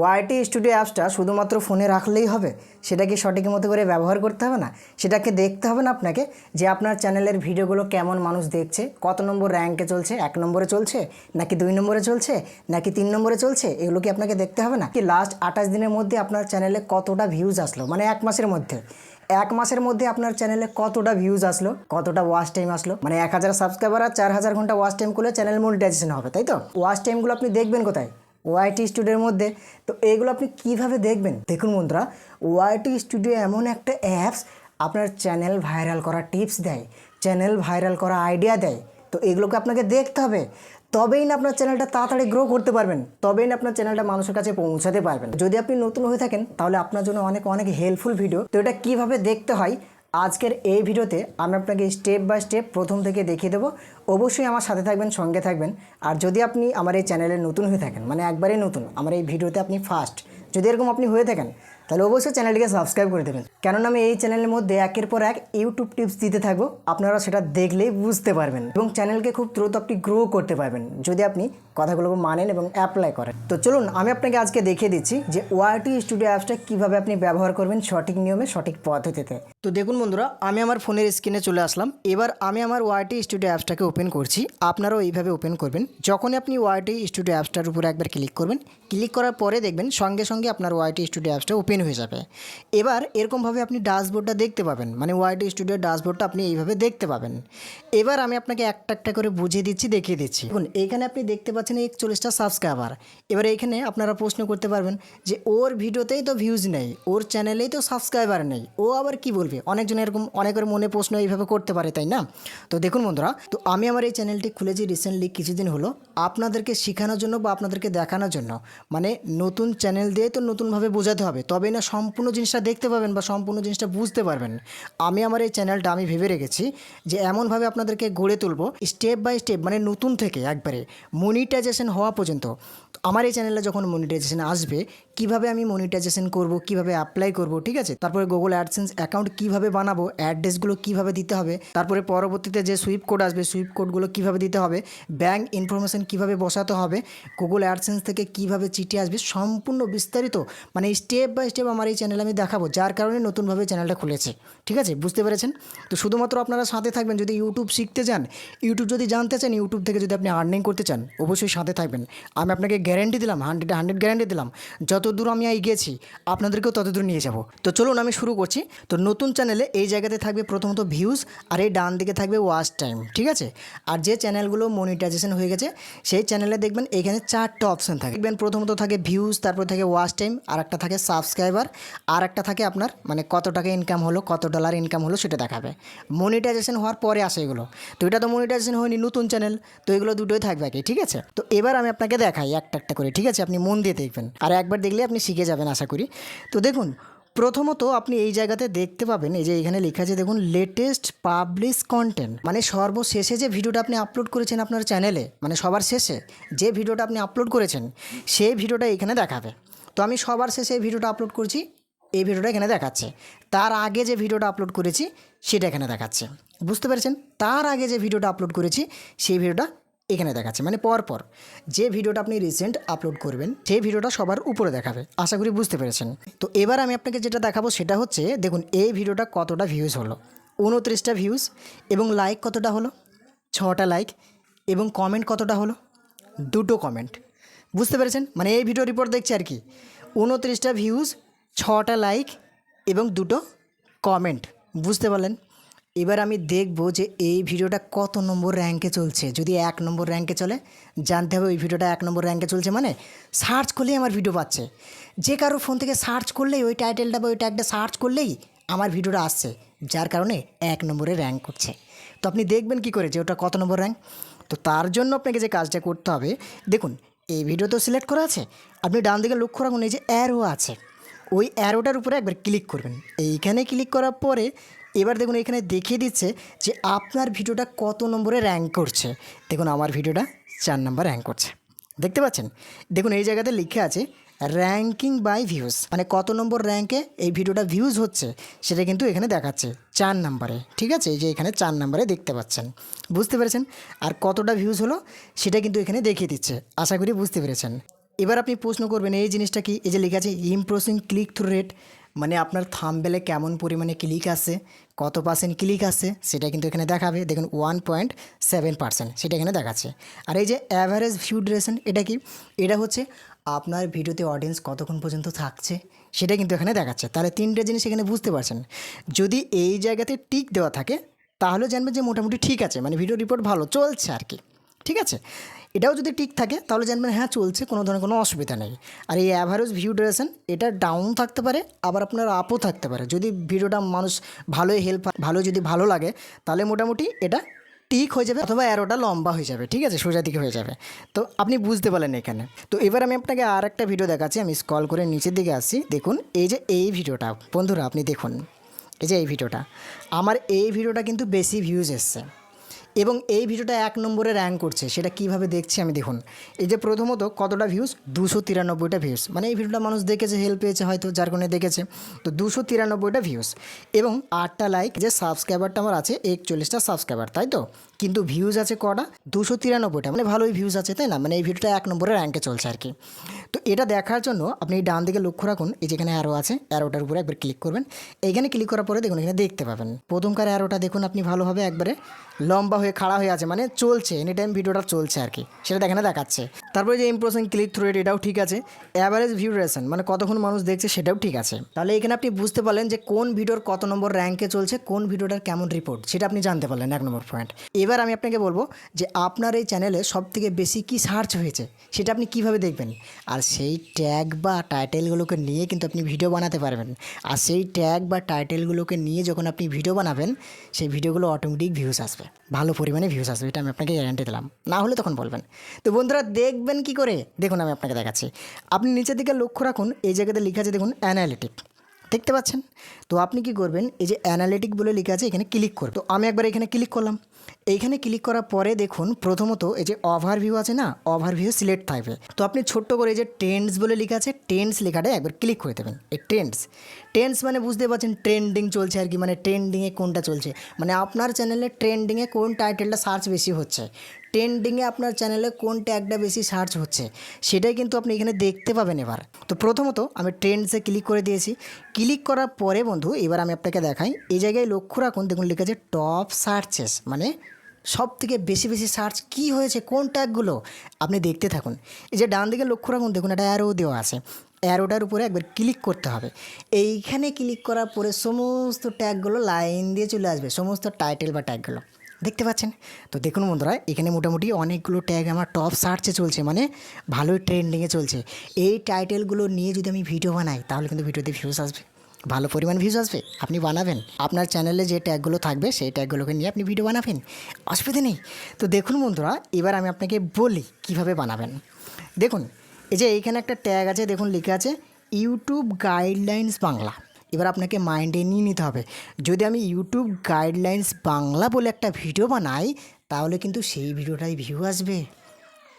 YT studio অ্যাপসটা শুধুমাত্র ফোনে রাখলেই হবে? সেটা কি সঠিক মতো করে ব্যবহার করতে হবে না? সেটাকে দেখতে হবে না আপনাকে যে আপনার চ্যানেলের ভিডিওগুলো কেমন মানুষ দেখছে? কত নম্বর র্যাঙ্কে চলছে? এক নম্বরে চলছে? নাকি দুই নম্বরে চলছে? নাকি তিন নম্বরে চলছে? এগুলো কি আপনাকে দেখতে হবে না? কি লাস্ট আঠাশ দিনের মধ্যে আপনার চ্যানেলে কতটা ভিউজ আসলো? মানে এক মাসের মধ্যে। এক মাসের মধ্যে আপনার চ্যানেলে কতটা ভিউজ আসলো? কতটা ওয়াচ টাইম আসলো? মানে এক হাজার সাবস্ক্রাইবার আর চার হাজার ঘণ্টা ওয়াচ টাইম করলে চ্যানেল মনিটাইজেশন হবে, তাই তো? ওয়াচ টাইমগুলো আপনি দেখবেন কোথায়? ওয়াইটি স্টুডিওর মধ্যে। তো এইগুলো আপনি কীভাবে দেখবেন? দেখুন বন্ধুরা ওয়াইটি স্টুডিও এমন একটা অ্যাপস আপনার চ্যানেল ভাইরাল করা টিপস দেয় চ্যানেল ভাইরাল করা আইডিয়া দেয়। তো এগুলোকে আপনাকে দেখতে হবে। তবেই না আপনার চ্যানেলটা তাড়াতাড়ি গ্রো করতে পারবেন, তবেই না আপনার চ্যানেলটা মানুষের কাছে পৌঁছাতে পারবেন। যদি আপনি নতুন হয়ে থাকেন, তাহলে আপনার জন্য অনেক অনেক হেল্পফুল ভিডিও তো এটা কীভাবে দেখতে হয়? আজকের এই ভিডিওতে আমি আপনাকে স্টেপ বাই স্টেপ প্রথম থেকে দেখিয়ে দেবো। অবশ্যই আমার সাথে থাকবেন, সঙ্গে থাকবেন। আর যদি আপনি আমার এই চ্যানেলে নতুন হয়ে থাকেন মানে একবারেই নতুন, আমার এই ভিডিওতে আপনি ফার্স্ট যদি এরকম আপনি হয়ে থাকেন তাহলে অবশ্যই চ্যানেলটিকে সাবস্ক্রাইব করে দেবেন। কেননা আমি এই চ্যানেলের মধ্যে একের পর এক ইউটিউব টিপস দিতে থাকব, আপনারা সেটা দেখলেই বুঝতে পারবেন এবং চ্যানেলকে খুব দ্রুত আপনি গ্রো করতে পারবেন, যদি আপনি কথাগুলো মানেন এবং অ্যাপ্লাই করেন। তো চলুন, আমি আপনাকে আজকে দেখিয়ে দিচ্ছি যে ওয়াইটি স্টুডিও অ্যাপসটা কীভাবে আপনি ব্যবহার করবেন সঠিক নিয়মে, সঠিক পদ্ধতিতে। তো দেখুন বন্ধুরা, আমি আমার ফোনের স্ক্রিনে চলে আসলাম। এবার আমি আমার ওয়াইটি স্টুডিও অ্যাপসটাকে ওপেন করছি। আপনারাও এইভাবে ওপেন করবেন। যখনই আপনি ওয়াইটি স্টুডিও অ্যাপসটার উপরে একবার ক্লিক করবেন ক্লিক করার পরে দেখবেন সঙ্গে সঙ্গে আপনার ওয়াইটি স্টুডিও অ্যাপসটা ওপেন হয়ে যাবে। এবার এরকমভাবে আপনি ড্যাশবোর্ডটা দেখতে পাবেন। মানে ওয়াইটি স্টুডিও ড্যাশবোর্ডটা আপনি এইভাবে দেখতে পাবেন। এবার আমি আপনাকে একটা একটা করে বুঝিয়ে দিচ্ছি, দেখিয়ে দিচ্ছি। দেখুন, এইখানে আপনি দেখতে পাচ্ছেন একচল্লিশটা সাবস্ক্রাইবার এবার এইখানে আপনারা প্রশ্ন করতে পারবেন যে, ওর ভিডিওতেই তো ভিউজ নেই, ওর চ্যানেলেই তো সাবস্ক্রাইবার নেই, ও আবার কি বলবে? অনেকজন এরকম, অনেকের মনে প্রশ্ন এইভাবে করতে পারে, তাই না? তো দেখুন বন্ধুরা, তো আমি আমার এই চ্যানেলটি খুলেছি রিসেন্টলি কিছুদিন হলো, আপনাদেরকে শেখানোর জন্য বা আপনাদেরকে দেখানোর জন্য। মানে নতুন চ্যানেল দিয়ে তো নতুনভাবে বোঝাতে হবে। তবেই না সম্পূর্ণ জিনিসটা দেখতে পাবেন বা সম্পূর্ণ জিনিসটা বুঝতে পারবেন। আমি আমার এই চ্যানেলটা আমি ভেবে রেখেছি যে এমনভাবে আপনাদেরকে গড়ে তুলবো স্টেপ বাই স্টেপ মানে নতুন থেকে একবারে মনিটাইজেশন হওয়া পর্যন্ত। আমার এই চ্যানেলে যখন মনিটাইজেশন আসবে কীভাবে আমি মনিটাইজেশন করব, কীভাবে অ্যাপ্লাই করব, ঠিক আছে? তারপরে গুগল অ্যাডসেন্স অ্যাকাউন্ট কীভাবে বানাবো অ্যাড্রেসগুলো কীভাবে দিতে হবে, তারপরে পরবর্তীতে যে সুইপ কোড আসবে সুইপ কোডগুলো কীভাবে দিতে হবে ব্যাঙ্ক ইনফরমেশন কীভাবে বসাতে হবে গুগল অ্যাডসেন্স থেকে কীভাবে চিঠি আসবে, সম্পূর্ণ বিস্তারিত মানে স্টেপ বাই স্টেপ আমার এই চ্যানেল আমি দেখাবো, যার কারণে নতুনভাবে চ্যানেলটা খুলেছে, ঠিক আছে? বুঝতে পেরেছেন? তো শুধুমাত্র আপনারা সাথে থাকবেন, যদি ইউটিউব শিখতে চান ইউটিউব যদি জানতে চান ইউটিউব থেকে যদি আপনি আর্নিং করতে চান, অবশ্যই সাথে থাকবেন। আমি আপনাকে গ্যারেন্টি দিলাম হান্ড্রেড হান্ড্রেড গ্যারেন্টি দিলাম, যত দূর আমি এগিয়েছি, আপনাদেরকেও তত দূর নিয়ে যাব। তো চলুন আমি শুরু করছি। তো নতুন চ্যানেলে এই জায়গাতে থাকবে প্রথমত ভিউজ, আর এই ডান দিকে থাকবে ওয়াচ টাইম, ঠিক আছে? আর যে চ্যানেলগুলো মনিটাইজেশন হয়ে গেছে, সেই চ্যানেলে দেখবেন এখানে চারটে অপশন থাকে। দেখবেন প্রথমত থাকে ভিউজ, তারপর থাকে ওয়াচ টাইম, আর একটা থাকে সাবস্ক্রাইবার, আর একটা থাকে আপনার মানে কত টাকা ইনকাম হলো, কত ডলার ইনকাম হলো, সেটা দেখাবে। মনিটাইজেশন হওয়ার পরে আসে এগুলো। তো এটা তো মনিটাইজেশন হয়নি, নতুন চ্যানেল, তো এগুলো দুটোই থাকবে আগে ঠিক আছে? তো এবার আমি আপনাকে দেখাই, একটা একটা করে, ঠিক আছে? আপনি মন দিয়ে দেখবেন। আর একবার দেখলে আপনি শিখে যাবেন, আশা করি। তো দেখুন, প্রথমত আপনি এই জায়গাতে দেখতে পাবেন, এই যে এখানে লেখা আছে, দেখুন লেটেস্ট পাবলিশ কন্টেন্ট মানে সর্বশেষে যে ভিডিওটা আপনি আপলোড করেছেন আপনার চ্যানেলে মানে সবার শেষে যে ভিডিওটা আপনি আপলোড করেছেন, সেই ভিডিওটা এখানে দেখাবে। তো আমি সবার শেষে এই ভিডিওটা আপলোড করছি, এই ভিডিওটা এখানে দেখাচ্ছে। তার আগে যে ভিডিওটা আপলোড করেছি, সেটা এখানে দেখাচ্ছে। বুঝতে পেরেছেন? তার আগে যে ভিডিওটা আপলোড করেছি, সেই ভিডিওটা এখানে দেখাচ্ছে মানে পর পর। যে ভিডিওটা আপনি রিসেন্ট আপলোড করবেন, সেই ভিডিওটা সবার উপরে দেখাবে। আশা করি বুঝতে পেরেছেন। তো এবার আমি আপনাকে যেটা দেখাবো, সেটা হচ্ছে, দেখুন, এই ভিডিওটা কতটা ভিউজ হলো। উনত্রিশটা ভিউজ এবং লাইক কতটা হলো? ছটা লাইক এবং কমেন্ট কতটা হলো? দুটো কমেন্ট বুঝতে পেরেছেন? মানে এই ভিডিও রিপোর্ট দেখছি আর কি। উনত্রিশটা ভিউজ ছটা লাইক এবং দুটো কমেন্ট বুঝতে পারলেন? এবার আমি দেখব যে এই ভিডিওটা কত নম্বর র্যাঙ্কে চলছে। যদি এক নম্বর র্যাঙ্কে চলে, জানতে হবে ওই ভিডিওটা এক নম্বর র্যাঙ্কে চলছে মানে সার্চ করলেই আমার ভিডিও পাচ্ছে। যে কারও ফোন থেকে সার্চ করলেই, ওই টাইটেলটা বা ওই ট্যাগটা সার্চ করলেই আমার ভিডিওটা আসছে, যার কারণে এক নম্বরে র্যাঙ্ক করছে। তো আপনি দেখবেন কি করে যে ওটা কত নম্বর র্যাঙ্ক তো তার জন্য আপনাকে যে কাজটা করতে হবে, দেখুন, এই ভিডিও তো সিলেক্ট করা আছে, আপনি ডান দিকে লক্ষ্য রাখুন, এই যে অ্যারো আছে, ওই অ্যারোটার উপরে একবার ক্লিক করবেন। এইখানে ক্লিক করার পরে এবার দেখুন এখানে দেখিয়ে দিচ্ছে যে আপনার ভিডিওটা কত নম্বরে র্যাঙ্ক করছে। দেখুন আমার ভিডিওটা চার নম্বর র্যাঙ্ক করছে। দেখতে পাচ্ছেন? দেখুন এই জায়গাতে লিখে আছে র্যাঙ্কিং বাই ভিউজ মানে কত নম্বর র্যাঙ্কে এই ভিডিওটা ভিউজ হচ্ছে, সেটা কিন্তু এখানে দেখাচ্ছে চার নম্বরে। ঠিক আছে? এই যে এখানে চার নম্বরে দেখতে পাচ্ছেন। বুঝতে পেরেছেন? আর কতটা ভিউজ হলো, সেটা কিন্তু এখানে দেখিয়ে দিচ্ছে। আশা করি বুঝতে পেরেছেন। এবার আপনি প্রশ্ন করবেন, এই জিনিসটা কি? এই যে লেখা আছে ইমপ্রেসিং ক্লিক থ্রু রেট মানে আপনার থাম্বেলে কেমন পরিমাণে ক্লিক আসে কত পার্সেন্ট ক্লিক আসে সেটা কিন্তু এখানে দেখাবে। দেখুন ওয়ান পয়েন্ট সেভেন পার্সেন্ট সেটা এখানে দেখাচ্ছে। আর এই যে অ্যাভারেজ ভিউ ডিউরেশন এটা কি? এটা হচ্ছে আপনার ভিডিওতে অডিয়েন্স কতক্ষণ পর্যন্ত থাকছে, সেটা কিন্তু এখানে দেখাচ্ছে। তাহলে তিনটে জিনিস এখানে বুঝতে পারছেন। যদি এই জায়গাতে টিক দেওয়া থাকে, তাহলে জানবেন যে মোটামুটি ঠিক আছে মানে ভিডিও রিপোর্ট ভালো চলছে আর কি। ঠিক আছে? এটাও যদি ঠিক থাকে, তাহলে জানবেন হ্যাঁ চলছে, কোনো ধরনের কোনো অসুবিধা নেই। আর এই অ্যাভারেজ ভিউ ডিউরেশন এটা ডাউন থাকতে পারে, আবার আপনার আপও থাকতে পারে। যদি ভিডিওটা মানুষ ভালোই হেল্প ভালো যদি ভালো লাগে, তাহলে মোটামুটি এটা টিক হয়ে যাবে, অথবা অ্যারোটা লম্বা হয়ে যাবে, ঠিক আছে? সোজা দিকে হয়ে যাবে। তো আপনি বুঝতে পারলেন এখানে। তো এবার আমি আপনাকে আর একটা ভিডিও দেখাচ্ছি, আমি স্কল করে নিচের দিকে আসছি। দেখুন, এই যে এই ভিডিওটা বন্ধুরা, আপনি দেখুন। এই যে এই ভিডিওটা আমার এই ভিডিওটা কিন্তু বেশি ভিউজ এসছে। এবং এই ভিডিওটা এক নম্বরে র্যাঙ্ক করছে, সেটা কীভাবে দেখছি আমি দেখুন। এই যে প্রথমত কতটা ভিউজ দুশো তিরানব্বইটা ভিউজ মানে এই ভিডিওটা মানুষ দেখেছে হেল্প পেয়েছে হয়তো, যার কারণে দেখেছে। তো দুশো তিরানব্বইটা ভিউজ এবং আটটা লাইক যে সাবস্ক্রাইবারটা আমার আছে, একচল্লিশটা সাবস্ক্রাইবার তাই তো? কিন্তু ভিউজ আছে কটা? দুশো তিরানব্বইটা। মানে ভালোই ভিউজ আছে, তাই না? মানে এই ভিডিওটা এক নম্বরে র্যাঙ্কে চলছে আর কি। তো এটা দেখার জন্য আপনি ডান দিকে লক্ষ্য রাখুন, এই যেখানে অ্যারো আছে অ্যারোটার উপরে একবার ক্লিক করবেন। এইখানে ক্লিক করার পরে দেখুন, এখানে দেখতে পাবেন। প্রথমকার অ্যারোটা দেখুন আপনি ভালোভাবে একবারে লম্বা হয়ে খাড়া হয়ে আছে মানে চলছে এনি টাইম ভিডিওটা চলছে আর কি। সেটা এখানে দেখাচ্ছে। তারপরে যে ইমপ্রেশন ক্লিক থ্রু রেট এটাও ঠিক আছে। অ্যাভারেজ ভিউ রেশন মানে কতক্ষণ মানুষ দেখছে সেটাও ঠিক আছে। তাহলে এখানে আপনি বুঝতে পারলেন যে কোন ভিডিওর কত নম্বর র্যাঙ্কে চলছে, কোন ভিডিওটার কেমন রিপোর্ট সেটা আপনি জানতে পারলেন, এক নম্বর পয়েন্ট এবার আমি আপনাকে বলব যে আপনার এই চ্যানেলে সব থেকে বেশি কি সার্চ হয়েছে, সেটা আপনি কীভাবে দেখবেন? আর সেই ট্যাগ বা টাইটেলগুলোকে নিয়ে কিন্তু আপনি ভিডিও বানাতে পারবেন। আর সেই ট্যাগ বা টাইটেলগুলোকে নিয়ে যখন আপনি ভিডিও বানাবেন, সেই ভিডিওগুলো অটোমেটিক ভিউজ আসবে। ভালো পরিমাণে ভিউজ আসবে, এটা আমি আপনাকে গ্যারান্টি দিলাম। না হলে তখন বলবেন। তো বন্ধুরা, দেখবেন কি করে? দেখুন, আমি আপনাকে দেখাচ্ছি। আপনি নিচের দিকে লক্ষ্য রাখুন, এই জায়গাতে লেখা আছে, দেখুন অ্যানালিটিক দেখতে পাচ্ছেন? তো আপনি কি করবেন? এই যে অ্যানালিটিক বলে লেখা আছে, এখানে ক্লিক করবেন তো আমি একবার এখানে ক্লিক করলাম। এইখানে ক্লিক করার পরে দেখুন প্রথমত এই যে ওভারভিউ আছে না ওভারভিউ সিলেক্ট থাকবে তো আপনি ছোট্ট করে এই যে টেন্স বলে লেখা আছে টেন্স লেখাটা একবার ক্লিক করে দেবেন। এই টেন্স টেন্স মানে বুঝতে পারছেন ট্রেন্ডিং চলছে আর কি মানে ট্রেন্ডিংয়ে কোনটা চলছে। মানে আপনার চ্যানেলে ট্রেন্ডিংয়ে কোন টাইটেলটা সার্চ বেশি হচ্ছে। ট্রেন্ডিংয়ে আপনার চ্যানেলে কোন ট্যাগটা বেশি সার্চ হচ্ছে, সেটাই কিন্তু আপনি এখানে দেখতে পাবেন এবার। তো প্রথমত আমি ট্রেন্ডসে ক্লিক করে দিয়েছি। ক্লিক করার পরে বন্ধু, এবার আমি আপনাকে দেখাই। এই জায়গায় লক্ষ্য রাখুন, দেখুন লেখা আছে টপ সার্চেস মানে সব থেকে বেশি বেশি সার্চ কি হয়েছে, কোন ট্যাগগুলো আপনি দেখতে থাকুন। এই যে ডান দিকে লক্ষ্য রাখুন, দেখুন একটা অ্যারো দেওয়া আছে। অ্যারোটার উপরে একবার ক্লিক করতে হবে। এইখানে ক্লিক করার পরে সমস্ত ট্যাগগুলো লাইন দিয়ে চলে আসবে, সমস্ত টাইটেল বা ট্যাগগুলো দেখতে পাচ্ছেন? তো দেখুন বন্ধুরা, এখানে মোটামুটি অনেকগুলো ট্যাগ আমার টপ সার্চে চলছে মানে ভালোই ট্রেন্ডিংয়ে চলছে। এই টাইটেলগুলো নিয়ে যদি আমি ভিডিও বানাই, তাহলে কিন্তু ভিডিওতে ভিউজ আসবে। ভালো পরিমাণ ভিউজ আসবে, আপনি বানাবেন। আপনার চ্যানেলে যে ট্যাগগুলো থাকবে, সেই ট্যাগগুলোকে নিয়ে আপনি ভিডিও বানাবেন। অসুবিধা নেই। তো দেখুন বন্ধুরা, এবার আমি আপনাকে বলি কীভাবে বানাবেন। দেখুন, এই যে এইখানে একটা ট্যাগ আছে, দেখুন লেখা আছে ইউটিউব গাইডলাইন্স বাংলা এবার আপনাকে মাইন্ডে নিয়ে নিতে হবে। যদি আমি ইউটিউব গাইডলাইন্স বাংলা বলে একটা ভিডিও বানাই, তাহলে কিন্তু সেই ভিডিওটাই ভিউ আসবে।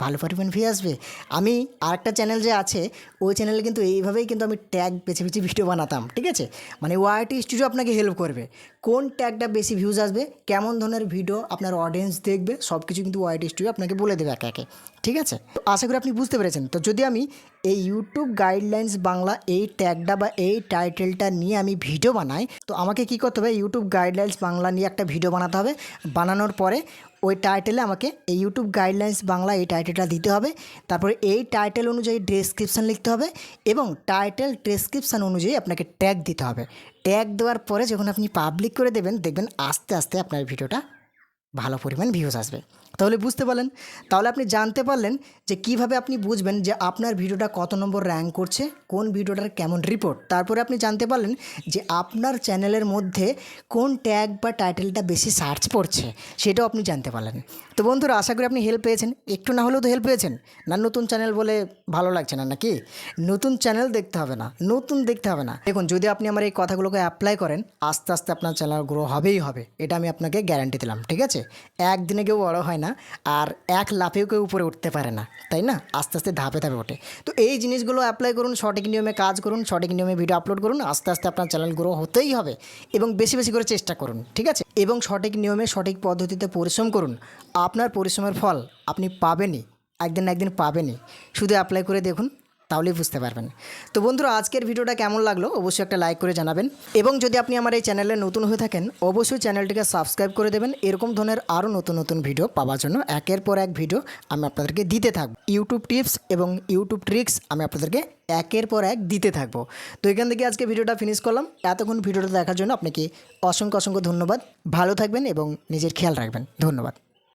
ভালো পরিমাণ ভিউ আসবে। আমি আরেকটা চ্যানেল যে আছে, ওই চ্যানেলে কিন্তু এইভাবেই কিন্তু আমি ট্যাগ বেছে বেছে ভিডিও বানাতাম, ঠিক আছে? মানে ওয়াইটি স্টুডিও আপনাকে হেল্প করবে। কোন ট্যাগটা বেশি ভিউজ আসবে, কেমন ধরনের ভিডিও আপনার অডিয়েন্স দেখবে সব কিছু কিন্তু ওয়াইটি স্টুডিও আপনাকে বলে দেবে একে একে, ঠিক আছে? তো আশা করি আপনি বুঝতে পেরেছেন। তো যদি আমি এই ইউটিউব গাইডলাইন্স বাংলা এই ট্যাগটা বা এই টাইটেলটা নিয়ে আমি ভিডিও বানাই, তো আমাকে কী করতে হবে? ইউটিউব গাইডলাইন্স বাংলা নিয়ে একটা ভিডিও বানাতে হবে। বানানোর পরে ওই টাইটেলে আমাকে এই ইউটিউব গাইডলাইন্স বাংলা এই টাইটেলটা দিতে হবে। তারপরে এই টাইটেল অনুযায়ী ডেসক্রিপশান লিখতে হবে এবং টাইটেল ডেসক্রিপশান অনুযায়ী আপনাকে ট্যাগ দিতে হবে। ট্যাগ দেওয়ার পরে যখন আপনি পাবলিক করে দেবেন, দেখবেন আস্তে আস্তে আপনার ভিডিওটা ভালো পরিমাণ ভিউজ আসবে। তাহলে বুঝতে পারলেন? তাহলে আপনি জানতে পারলেন যে কীভাবে আপনি বুঝবেন যে আপনার ভিডিওটা কত নম্বর র্যাঙ্ক করছে, কোন ভিডিওটার কেমন রিপোর্ট তারপরে আপনি জানতে পারলেন যে আপনার চ্যানেলের মধ্যে কোন ট্যাগ বা টাইটেলটা বেশি সার্চ পড়ছে, সেটাও আপনি জানতে পারলেন। তো বন্ধুরা, আশা করি আপনি হেল্প পেয়েছেন। একটু না হলেও তো হেল্প পেয়েছেন। না নতুন চ্যানেল বলে ভালো লাগছে না, নাকি? নতুন চ্যানেল দেখতে হবে না, নতুন দেখতে হবে না। দেখুন, যদি আপনি আমার এই কথাগুলোকে অ্যাপ্লাই করেন, আস্তে আস্তে আপনার চ্যানেল গ্রো হবেই হবে, এটা আমি আপনাকে গ্যারান্টি দিলাম, ঠিক আছে? একদিনে কেউ বড় হয় না আর এক লাফেও কেউ উপরে উঠতে পারে না, তাই না? আস্তে আস্তে ধাপে ধাপে ওঠে। তো এই জিনিসগুলো অ্যাপ্লাই করুন, সঠিক নিয়মে কাজ করুন, সঠিক নিয়মে ভিডিও আপলোড করুন, আস্তে আস্তে আপনার চ্যানেল গ্রো হতেই হবে এবং বেশি বেশি করে চেষ্টা করুন, ঠিক আছে? এবং সঠিক নিয়মে, সঠিক পদ্ধতিতে পরিশ্রম করুন। আপনার পরিশ্রমের ফল আপনি পাবেনই, একদিন একদিন পাবেনই। শুধু অ্যাপ্লাই করে দেখুন তাহলেই বুঝতে পারবেন। তো বন্ধুরা, আজকের ভিডিওটা কেমন লাগল অবশ্যই একটা লাইক করে জানাবেন। এবং যদি আপনি আমার এই চ্যানেলে নতুন হয়ে থাকেন, অবশ্যই চ্যানেলটিকে সাবস্ক্রাইব করে দেবেন। এরকম ধরনের আরও নতুন নতুন ভিডিও পাওয়ার জন্য একের পর এক ভিডিও আমি আপনাদেরকে দিতে থাকব। ইউটিউব টিপস এবং ইউটিউব ট্রিক্স আমি আপনাদেরকে একের পর এক দিতে থাকব। তো এখান থেকে আজকে ভিডিওটা ফিনিশ করলাম। এতক্ষণ ভিডিওটা দেখার জন্য আপনাকে অসংখ্য অসংখ্য ধন্যবাদ। ভালো থাকবেন এবং নিজের খেয়াল রাখবেন। ধন্যবাদ।